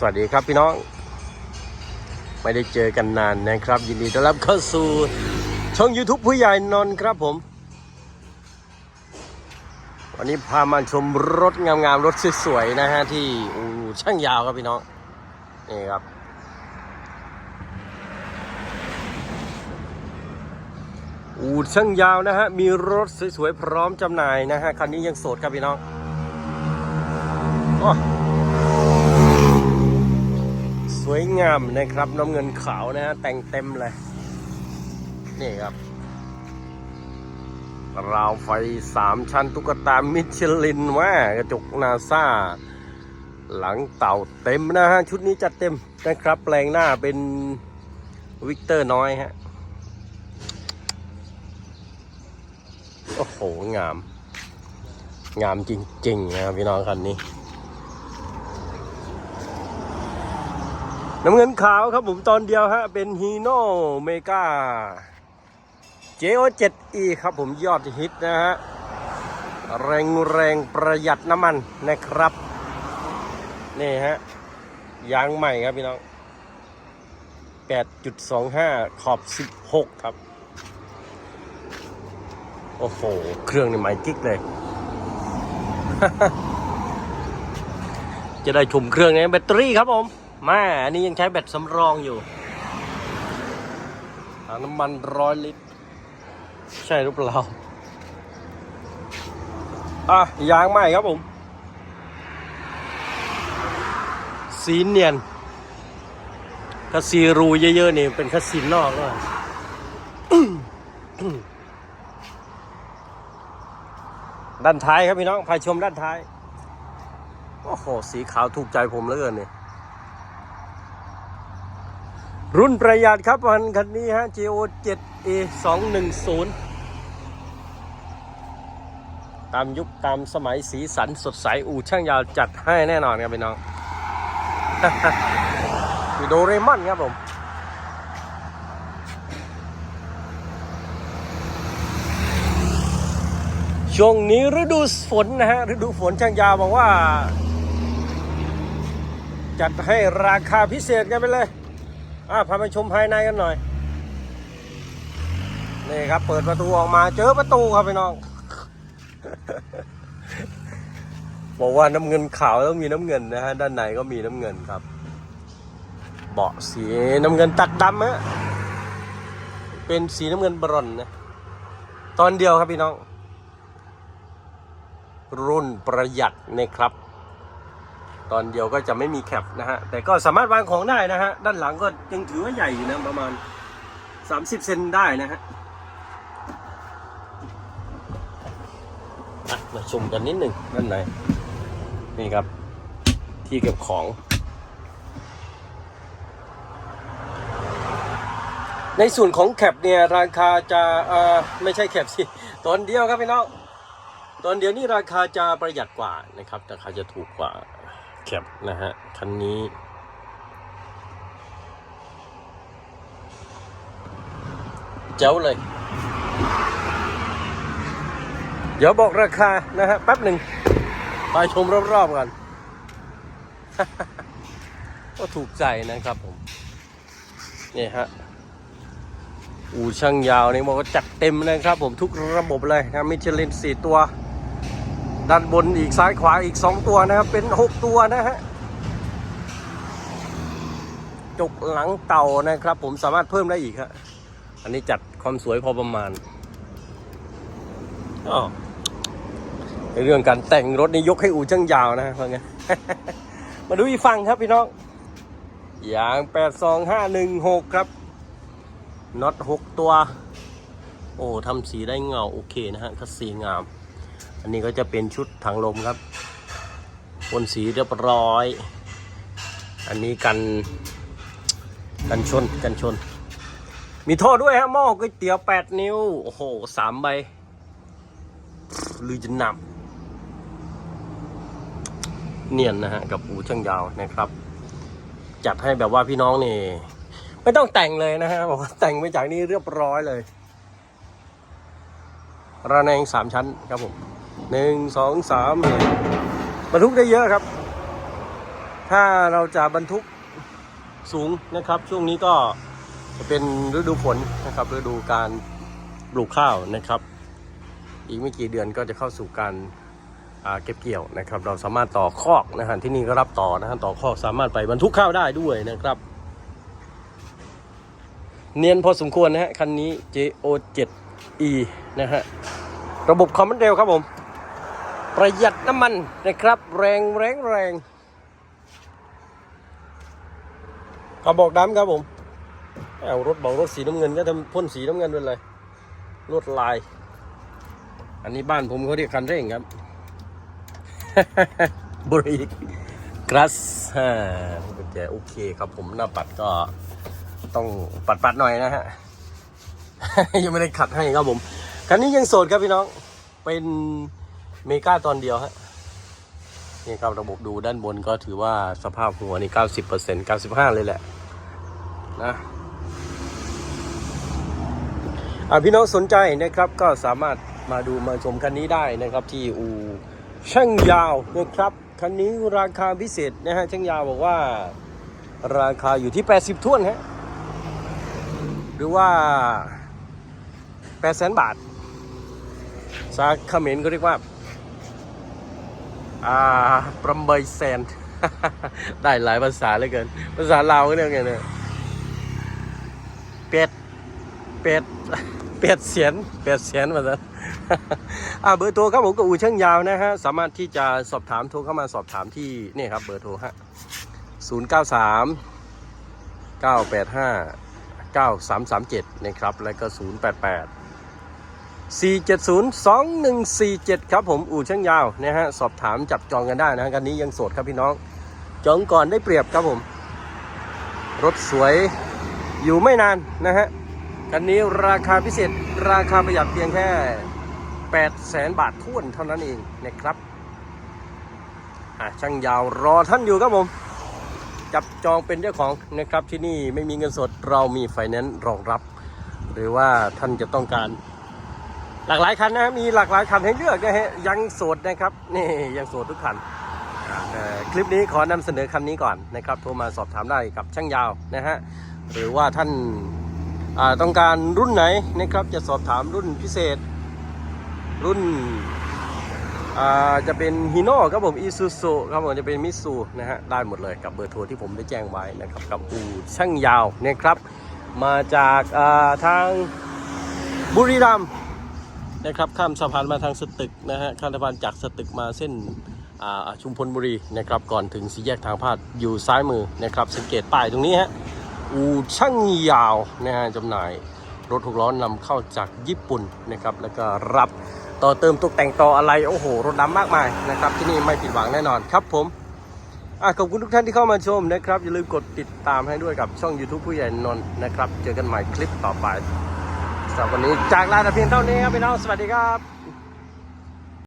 สวัสดีครับพี่น้อง ไม่ได้เจอกันนานนะครับ ยินดีต้อนรับเข้าสู่ช่อง YouTube ผู้ใหญ่นนท์ครับผม วันนี้พามาชมรถงามๆ รถสวยๆนะฮะ ที่อูช่างยาวครับพี่น้อง นี่ครับ อู่ช่างยาวนะฮะ มีรถสวยๆ พร้อมจำหน่ายนะฮะ คันนี้ยังโสดครับพี่น้องอ้อ ส วยงามนะครับน้ำเงินขาวนะฮะแต่งเต็มเลย นี่ครับ ราวไฟสามชั้นตุ๊กตามิชลินว่ากระจกนาซาหลังเต่าเต็มนะฮะ ชุดนี้จัดเต็มนะครับ แปลงหน้าเป็นวิกเตอร์น้อยฮะ โอ้โห งาม งามจริงๆนะครับพี่น้องคันนี้ น้ำเงินขาวครับผมตอนเดียวฮะ เป็นฮีโน่เมกา JO7E ครับผมยอดฮิตนะฮะ แรงแรงประหยัดน้ำมันนะครับ นี่ฮะ ยางใหม่ครับพี่น้อง 8.25 ขอบ 16 ครับ โอ้โห เครื่องนี่ใหม่กิ๊กเลย จะได้ชมเครื่องในแบตเตอรี่ครับผม มาอันนี้ยังใช้แบตสำรองอยู่ถังน้ำมันร้อยลิตร ใช่หรือเปล่าอะยางใหม่ครับผม สีเนียนถ้าสีรูเยอะๆนี่เป็นคัสซีนนอกเลยด้านท้ายครับพี่น้องพาชมด้านท้าย โอ้โห สีขาวถูกใจผมเหลือเกินเนี่ย รุ่นประหยัดครับวันคันนี้ฮะ GO 7 A 2 1 0ตามยุคตามสมัยสีสันสดใส อู่ช่างยาวจัดให้แน่นอนครับพี่น้องมีโดเรมอนครับผมช่วงนี้ฤดูฝนนะฮะฤดูฝนช่างยาวบอกว่า จัดให้ราคาพิเศษกันไปเลย อะพาไปชมภายในกันหน่อย นี่ครับ เปิดประตูออกมาเจอประตูครับพี่น้อง บอกว่าน้ำเงินขาวต้องมีน้ำเงินนะฮะ ด้านในก็มีน้ำเงินครับ เบาะสีน้ำเงินตัดดำฮะ เป็นสีน้ำเงินบรอนซ์นะ ตอนเดียวครับพี่น้อง รุ่นประหยัดนะครับ ตอนเดียวก็จะไม่มีแคปนะฮะ แต่ก็สามารถวางของได้นะฮะ ด้านหลังก็ยังถือว่าใหญ่อยู่นะประมาณ 30 เซนได้นะฮะมาชมกันนิดหนึ่งด้านในนี่ครับ ที่เก็บของ ในส่วนของแคปเนี่ยราคาจะไม่ใช่แคปสิตอนเดียวครับพี่น้องตอนเดียวนี่ราคาจะประหยัดกว่านะครับราคาจะถูกกว่า แคปนะฮะ คันนี้ เจ้าเลย เดี๋ยวบอกราคานะฮะแป๊บหนึ่ง ไปชมรอบๆกัน ก็ถูกใจนะครับผม นี่ฮะ อู่ช่างยาวนี่บอกว่าจัดเต็มนะครับผมทุกระบบเลยนะมิชลินสี่ตัว ด้านบนอีกซ้ายขวาอีกสองตัวนะครับ เป็นหกตัวนะฮะจกหลังเต่านะครับ ผมสามารถเพิ่มได้อีกฮะอันนี้จัดความสวยพอประมาณอ๋อในเรื่องการแต่งรถนี่ยกให้อู่ช่างยาวนะว่าไงมาดูอีกฝั่งครับพี่น้องอย่างแปดสองห้าหนึ่งหกครับน็อตหกตัว โอ้ทำสีได้เงา โอเคนะฮะคัสสีงาม อันนี้ก็จะเป็นชุดถังลมครับบนสีเรียบร้อย อันนี้กันกันชนกันชน มีท่อด้วยฮะหม้อก๋วยเตี๋ยวแปดนิ้ว โอ้โหสามใบลือจะหนับเนียนนะฮะ กับอูช่างยาวนะครับ จัดให้แบบว่าพี่น้องนี่ ไม่ต้องแต่งเลยนะฮะบอกว่าแต่งไปจากนี้เรียบร้อยเลยระแนงสามชั้นครับผม หนึ่งสองสามบรรทุกได้เยอะครับ ถ้าเราจะบรรทุกสูงนะครับ ช่วงนี้ก็จะเป็นฤดูฝนนะครับฤดูการปลูกข้าวนะครับ อีกไม่กี่เดือนก็จะเข้าสู่การเก็บเกี่ยวนะครับ เราสามารถต่อคอกนะฮะที่นี่ก็รับต่อนะฮะต่อคอกสามารถไปบรรทุกข้าวได้ด้วยนะครับ เนียนพอสมควรนะฮะคันนี้ JO7E นะฮะระบบความรวดเร็วครับผม ประหยัดน้ำมันนะครับ แรงแรงแรงกระบอกดำครับผมเอารถบอกรถสีน้ำเงินก็ทำพ่นสีน้ำเงินเป็นไรลวดลาย อันนี้บ้านผมเขาเรียกคันเร่งครับบริกกรัสฮ่ากุญแจโอเคครับผมหน้าปัดก็ต้องปัดปัดหน่อยนะฮะ ยังไม่ได้ขัดให้ครับผม คันนี้ยังโสดครับพี่น้อง เป็น เมกาตอนเดียวฮะนี่ครับระบบดูด้านบนก็ถือว่าสภาพหัวนี่ 90% 95 เลยแหละนะอะพี่น้องสนใจนะครับก็สามารถมาดูมาชมคันนี้ได้นะครับที่อูช่างยาวนะครับคันนี้ราคาพิเศษนะฮะช่างยาวบอกว่าราคาอยู่ที่ 80ท้วนฮะหรือว่า8แสนบาทสาเขมรก็เรียกว่า อ่าประเมยแซน ได้หลายภาษาเหลือเกิน ภาษาลาวก็เรียกไงเนี่ยเป็ดเป็ดเป็ดเสียนเป็ดเสียนมาซะอ่าเบอร์โทรครับผมกับอู่ช่างยาวนะฮะ สามารถที่จะสอบถามโทรเข้ามาสอบถามที่นี่ครับเบอร์โทรฮะศูนย์เก้าสามเก้าแปดห้าเก้าสามสามเจ็ดนะครับ แล้วก็ศูนย์แปดแปด 4702147 ครับผมอู่ช่างยาวนะฮะสอบถามจับจองกันได้นะฮะกันนี้ยังโสดครับพี่น้อง จองก่อนได้เปรียบครับผม รถสวยอยู่ไม่นานนะฮะกันนี้ราคาพิเศษราคาประหยัดเพียงแค่8แสนบาทท้วนเท่านั้นเองนะครับอะช่างยาวรอท่านอยู่ครับผม จับจองเป็นเจ้าของนะครับที่นี่ไม่มีเงินสดเรามีไฟแนนซ์รองรับ หรือว่าท่านจะต้องการ หลากหลายคันนะครับมีหลากหลายคันให้เลือกนะฮะยังโสดนะครับนี่ยังโสดทุกคันคลิปนี้ขอนำเสนอคันนี้ก่อนนะครับโทรมาสอบถามได้กับช่างยาวนะฮะหรือว่าท่านาต้องการรุ่นไหนนะครับจะสอบถามรุ่นพิเศษ รุ่นจะเป็นฮีโน่ครับผมอีซูซูครับผมจะเป็นมิสูนะฮะได้หมดเลยกับเบอร์โทรที่ผมได้แจ้งไว้นะครับกับอูช่างยาวนะครับ มาจากาทางบุรีรัมย์ นะครับข้ามสะพานมาทางสตึกนะฮะข้ามสะพานจากสตึกมาเส้นอ่าชุมพลบุรีนะครับก่อนถึงสี่แยกทางพาดอยู่ซ้ายมือนะครับสังเกตป้ายตรงนี้ฮะอูช่างยาวนะฮะจำหน่ายรถหกล้อนำเข้าจากญี่ปุ่นนะครับแล้วก็รับต่อเติมตกแต่งต่ออะไรโอ้โห รถดำมากมายนะครับที่นี่ไม่ผิดหวังแน่นอนครับผมอขอบคุณทุกท่านที่เข้ามาชมนะครับ อย่าลืมกดติดตามให้ด้วยกับช่อง YouTube ผู้ใหญ่นนท์นะครับ เจอกันใหม่คลิปต่อไป สำหรับวันนี้จากลาแต่เพียงเท่านี้ครับพี่น้อง สวัสดีครับ